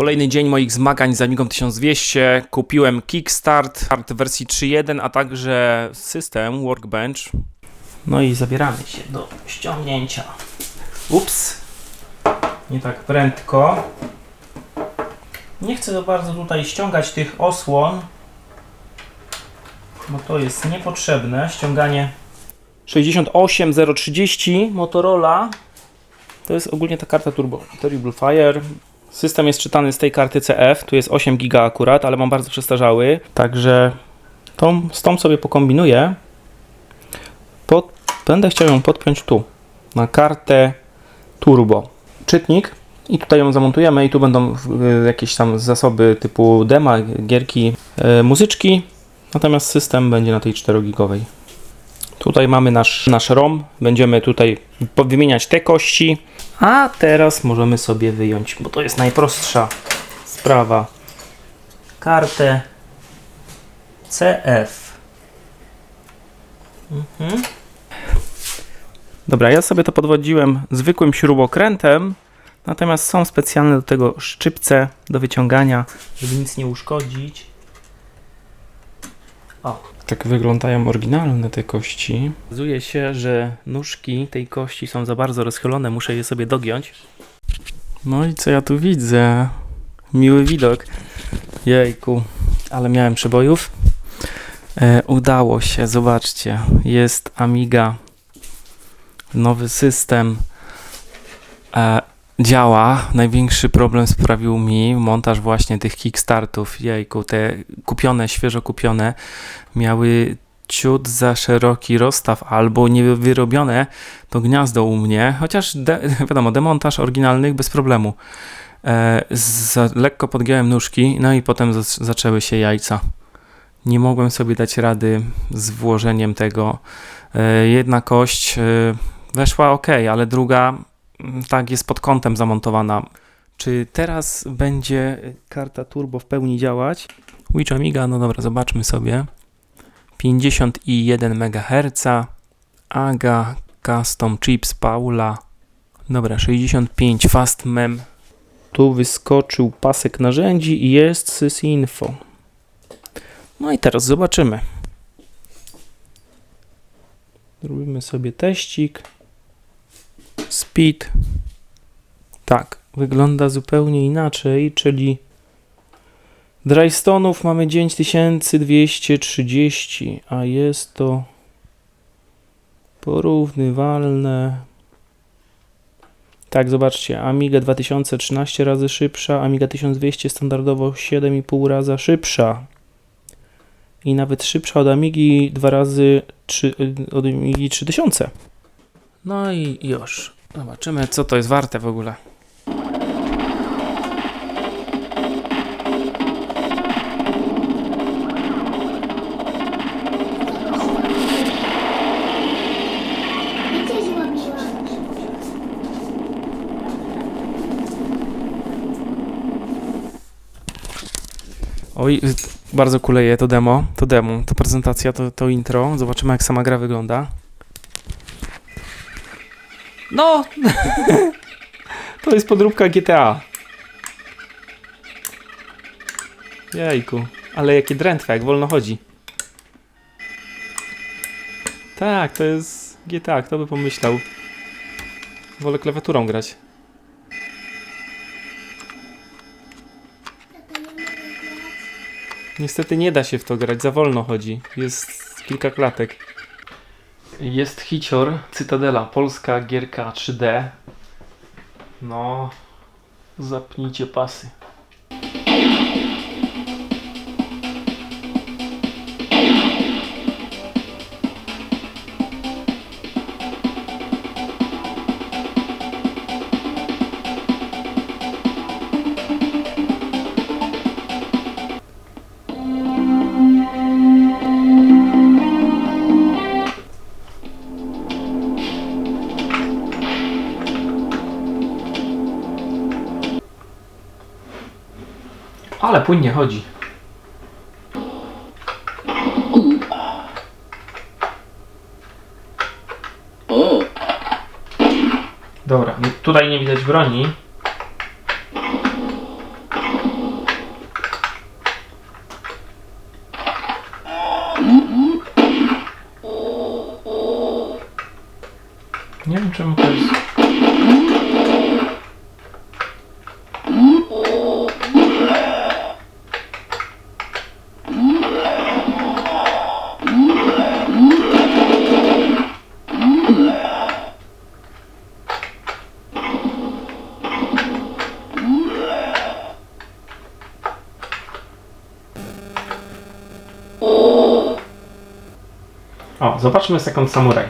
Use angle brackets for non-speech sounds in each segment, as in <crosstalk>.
Kolejny dzień moich zmagań z Amigą 1200. Kupiłem Kickstart w wersji 3.1, a także system Workbench. No i zabieramy się do ściągnięcia. Ups. Nie tak prędko. Nie chcę za bardzo tutaj ściągać tych osłon, bo to jest niepotrzebne. Ściąganie 68030 Motorola to jest ogólnie ta karta Turbo Terrible Fire. System jest czytany z tej karty CF, tu jest 8 giga akurat, ale mam bardzo przestarzały, także tą, z tą sobie pokombinuję. Pod, będę chciał ją podpiąć tu, na kartę Turbo. Czytnik i tutaj ją zamontujemy i tu będą jakieś tam zasoby typu dema, gierki, y, muzyczki, natomiast system będzie na tej 4 gigowej. Tutaj mamy nasz, nasz ROM. Będziemy tutaj wymieniać te kości. A teraz możemy sobie wyjąć, bo to jest najprostsza sprawa. Kartę CF. Mhm. Dobra, ja sobie to podwodziłem zwykłym śrubokrętem. Natomiast są specjalne do tego szczypce do wyciągania, żeby nic nie uszkodzić. O, tak wyglądają oryginalne te kości. Okazuje się, że nóżki tej kości są za bardzo rozchylone, muszę je sobie dogiąć. No i co ja tu widzę? Miły widok. Jejku, ale miałem przebojów. E, udało się, zobaczcie. Jest Amiga. Nowy system. E, działa. Największy problem sprawił mi montaż właśnie tych kickstartów. Jejku, te kupione, świeżo kupione miały ciut za szeroki rozstaw albo niewyrobione to gniazdo u mnie, chociaż de, <laughs> wiadomo, demontaż oryginalnych bez problemu. E, lekko podgiąłem nóżki, no i potem zac- zaczęły się jajca. Nie mogłem sobie dać rady z włożeniem tego. E, jedna kość e, weszła ok, ale druga tak jest pod kątem zamontowana. Czy teraz będzie karta turbo w pełni działać? Witch Amiga, no dobra, zobaczmy sobie. 51 MHz, AGA, Custom Chips Paula. Dobra, 65 Fast Mem. Tu wyskoczył pasek narzędzi i jest sysinfo. No i teraz zobaczymy. Zrobimy sobie teścik. Speed. Tak, wygląda zupełnie inaczej, czyli Drystone'ów mamy 9230, a jest to porównywalne. Tak, zobaczcie, Amiga 2013 razy szybsza, Amiga 1200 standardowo 7,5 raza szybsza. I nawet szybsza od Amigi 2 razy 3, od Amigi 3000. No i już. Zobaczymy, co to jest warte w ogóle. Oj, bardzo kuleje to demo, to demo, to prezentacja, to, to intro. Zobaczymy jak sama gra wygląda. No! <laughs> to jest podróbka GTA. Jejku, ale jakie drętwe, jak wolno chodzi. Tak, to jest GTA, kto by pomyślał. Wolę klawiaturą grać. Niestety nie da się w to grać, za wolno chodzi. Jest kilka klatek. Jest hicior, Cytadela, polska gierka 3D. No, zapnijcie pasy. Ale płynnie chodzi. Dobra, tutaj nie widać broni. Czemu to jest... O, zobaczmy sekund samuraj.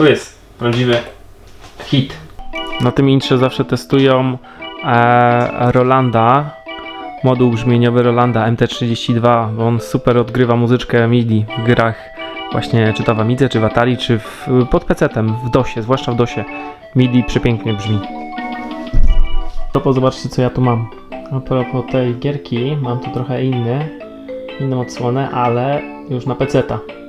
Tu jest prawdziwy hit. Na tym intrze zawsze testują e, Rolanda, moduł brzmieniowy Rolanda MT32, bo on super odgrywa muzyczkę MIDI w grach właśnie czy to w Amidze, czy w Atari, czy w, pod PC-tem, w DOSie, zwłaszcza w DOSie. MIDI przepięknie brzmi. To zobaczcie co ja tu mam. A propos tej gierki, mam tu trochę inny, inną odsłonę, ale już na PC-ta.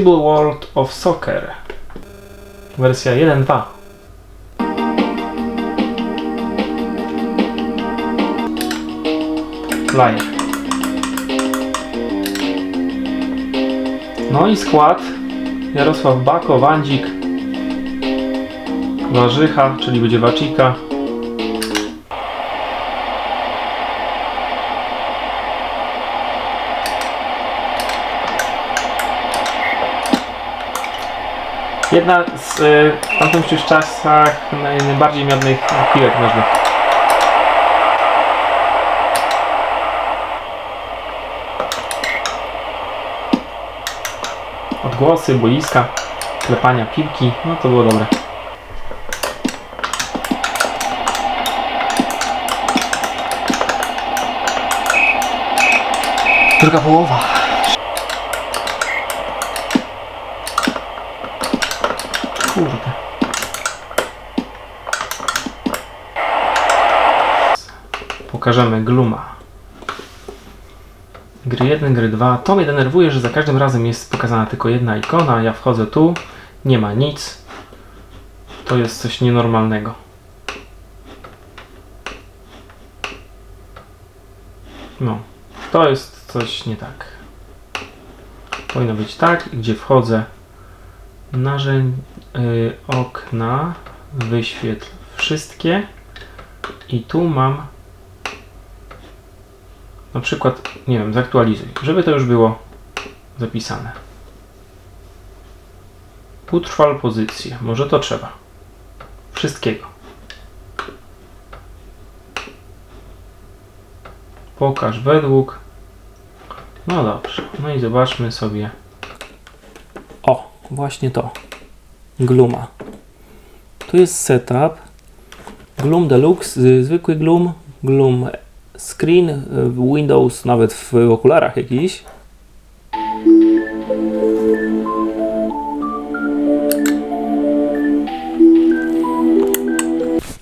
Sensible World of Soccer. Wersja 1.2. Flyer. No i skład Jarosław Bako, Wandzik, Warzycha, czyli będzie Wacika. Jedna z y, tamtych czasach naj- najbardziej miodnych piłek nożnych. Odgłosy, boiska, klepania piłki, no to było dobre. Druga połowa. Pokażemy Gluma. Gry 1, gry 2. To mnie denerwuje, że za każdym razem jest pokazana tylko jedna ikona. Ja wchodzę tu, nie ma nic. To jest coś nienormalnego. No, to jest coś nie tak. Powinno być tak, gdzie wchodzę narzędzi, y, okna, wyświetl wszystkie i tu mam na przykład, nie wiem, zaktualizuj, żeby to już było zapisane. Utrwal pozycję, może to trzeba. Wszystkiego. Pokaż według. No dobrze, no i zobaczmy sobie. O, właśnie to. Gluma. Tu jest setup. Gloom Deluxe, y, zwykły Gloom, Gloom Screen, y, Windows nawet w okularach jakiś.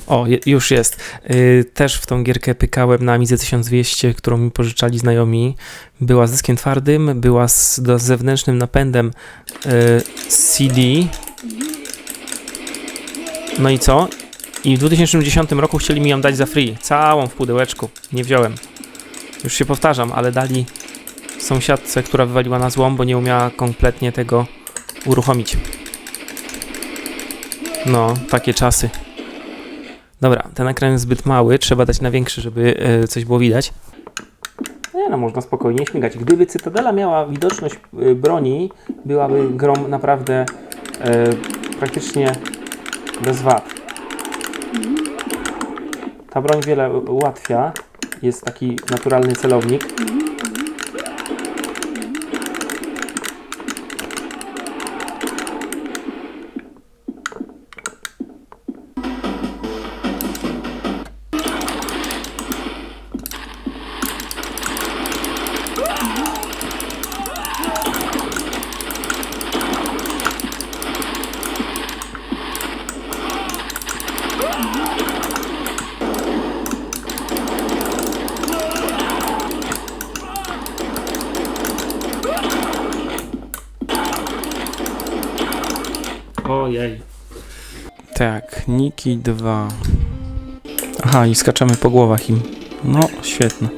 O, już jest. Y, też w tą gierkę pykałem na Amidze 1200, którą mi pożyczali znajomi. Była z dyskiem twardym, była z, z zewnętrznym napędem y, CD. No i co? I w 2010 roku chcieli mi ją dać za free. Całą w pudełeczku. Nie wziąłem. Już się powtarzam, ale dali sąsiadce, która wywaliła na złom, bo nie umiała kompletnie tego uruchomić. No, takie czasy. Dobra, ten ekran jest zbyt mały, trzeba dać na większy, żeby e, coś było widać. Nie no, można spokojnie śmigać. Gdyby Cytadela miała widoczność y, broni, byłaby grą naprawdę y, praktycznie bez wad. Ta broń wiele ułatwia. Jest taki naturalny celownik. Ojej. Tak, Niki 2. Aha, i skaczemy po głowach im. No, świetne.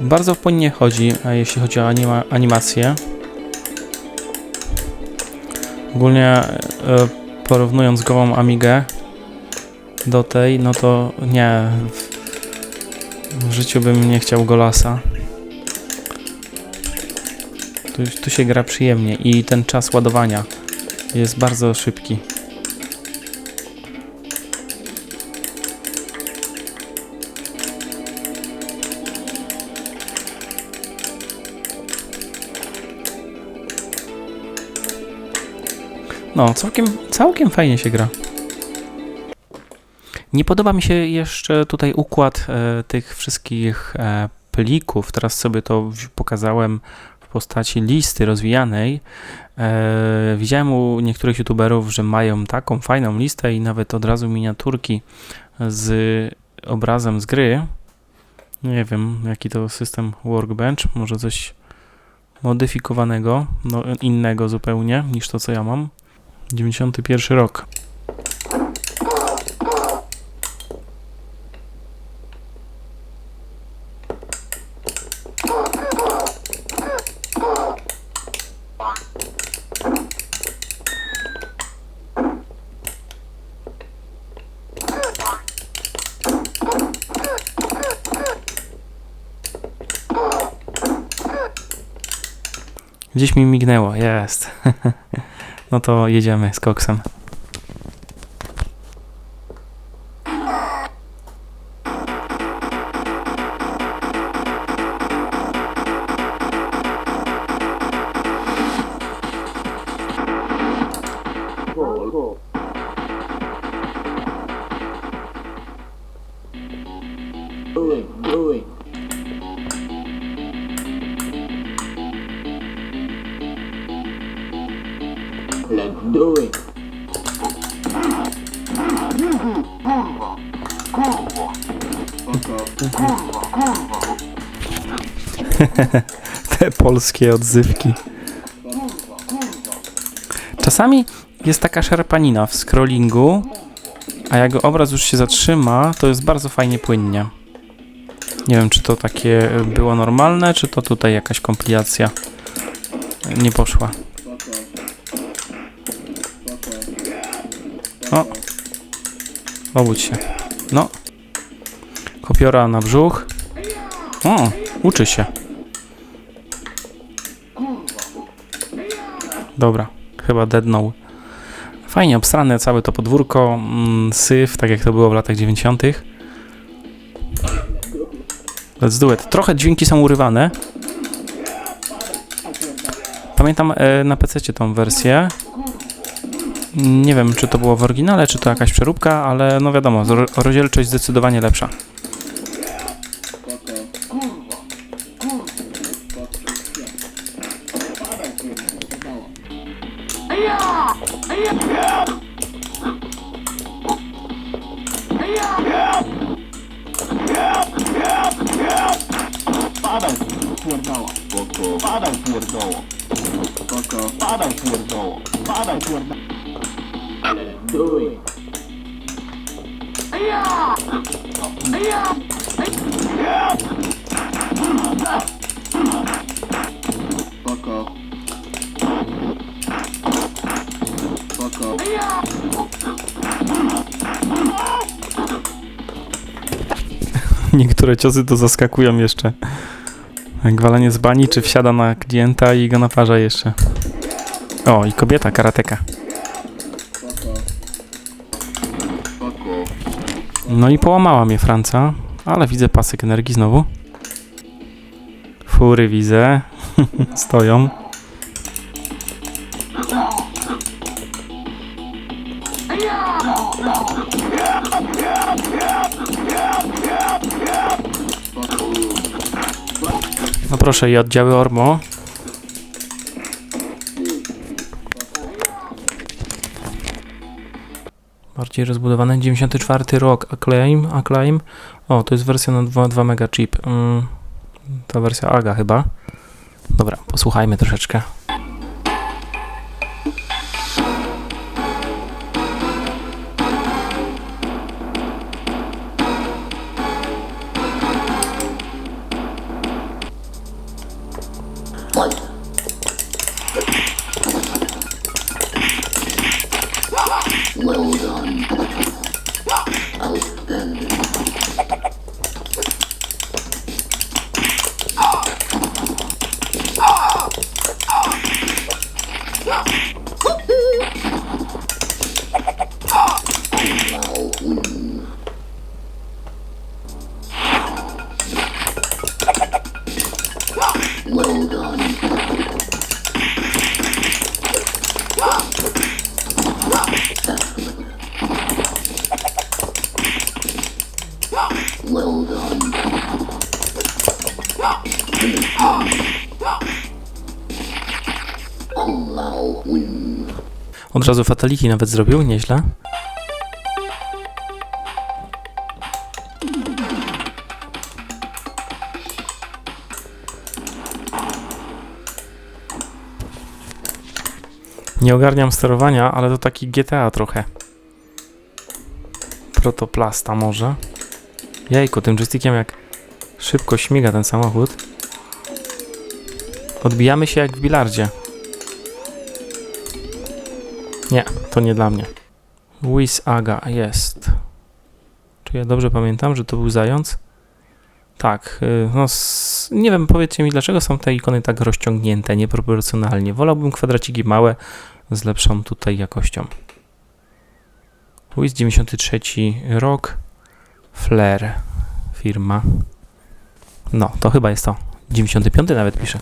Bardzo płynnie chodzi, a jeśli chodzi o anima animację. Ogólnie e, porównując gołą Amigę do tej, no to nie. W, życiu bym nie chciał Golasa. Tu, tu się gra przyjemnie i ten czas ładowania jest bardzo szybki. No, całkiem, całkiem fajnie się gra. Nie podoba mi się jeszcze tutaj układ e, tych wszystkich e, plików. Teraz sobie to pokazałem w postaci listy rozwijanej. E, widziałem u niektórych youtuberów, że mają taką fajną listę i nawet od razu miniaturki z obrazem z gry. Nie wiem, jaki to system Workbench, może coś modyfikowanego, no, innego zupełnie niż to, co ja mam. 91 rok. Gdzieś mi mignęło, jest. <laughs> No to jedziemy z koksem. doing, doing. <laughs> Te polskie odzywki. Czasami jest taka szarpanina w scrollingu, a jak obraz już się zatrzyma, to jest bardzo fajnie płynnie. Nie wiem, czy to takie było normalne, czy to tutaj jakaś kompilacja nie poszła. O! Obudź się. No. Kopiora na brzuch. O, uczy się. Dobra, chyba deadnął. Fajnie obstrane całe to podwórko, mm, syf, tak jak to było w latach 90. Let's do it. Trochę dźwięki są urywane. Pamiętam e, na PC tą wersję. Nie wiem, czy to było w oryginale, czy to jakaś przeróbka, ale no wiadomo, rozdzielczość zdecydowanie lepsza. Padał pierdoło. Padał pierdoło. Padał pierdoło. Padał pierdoło. Do it. Yeah! Yeah! Yeah! <laughs> Niektóre ciosy to zaskakują jeszcze. Jak walenie z bani, czy wsiada na klienta i go naparza jeszcze. O, i kobieta, karateka. No i połamała mnie Franca, ale widzę pasek energii znowu. Fury widzę. <laughs> Stoją. No proszę, i oddziały Ormo. Bardziej rozbudowane. 94 rok. Acclaim. Acclaim. O, to jest wersja na 2, 2 mega chip. Mm, ta wersja AGA chyba. Dobra, posłuchajmy troszeczkę. Od razu fatality nawet zrobił, nieźle. Nie ogarniam sterowania, ale to taki GTA trochę. Protoplasta może. Jejku, tym joystickiem jak szybko śmiga ten samochód. Odbijamy się jak w bilardzie. Nie, to nie dla mnie. Wiz Aga jest. Czy ja dobrze pamiętam, że to był zając? Tak, y, no nie wiem, powiedzcie mi, dlaczego są te ikony tak rozciągnięte, nieproporcjonalnie. Wolałbym kwadraciki małe z lepszą tutaj jakością. Wiz 93 rok, Flair firma. No, to chyba jest to. 95 nawet pisze.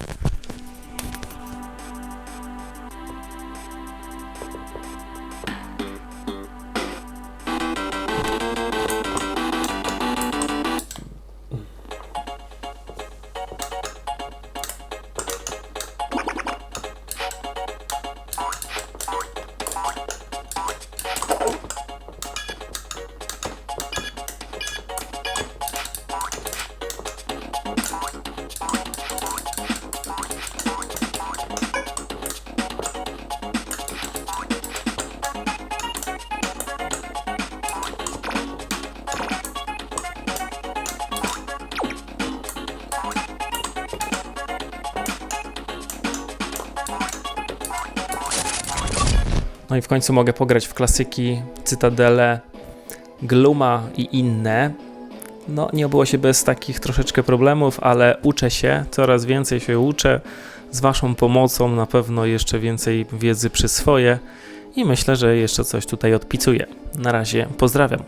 No i w końcu mogę pograć w klasyki, Cytadele, Gluma i inne. No, nie obyło się bez takich troszeczkę problemów, ale uczę się, coraz więcej się uczę. Z Waszą pomocą na pewno jeszcze więcej wiedzy przyswoję i myślę, że jeszcze coś tutaj odpicuję. Na razie pozdrawiam.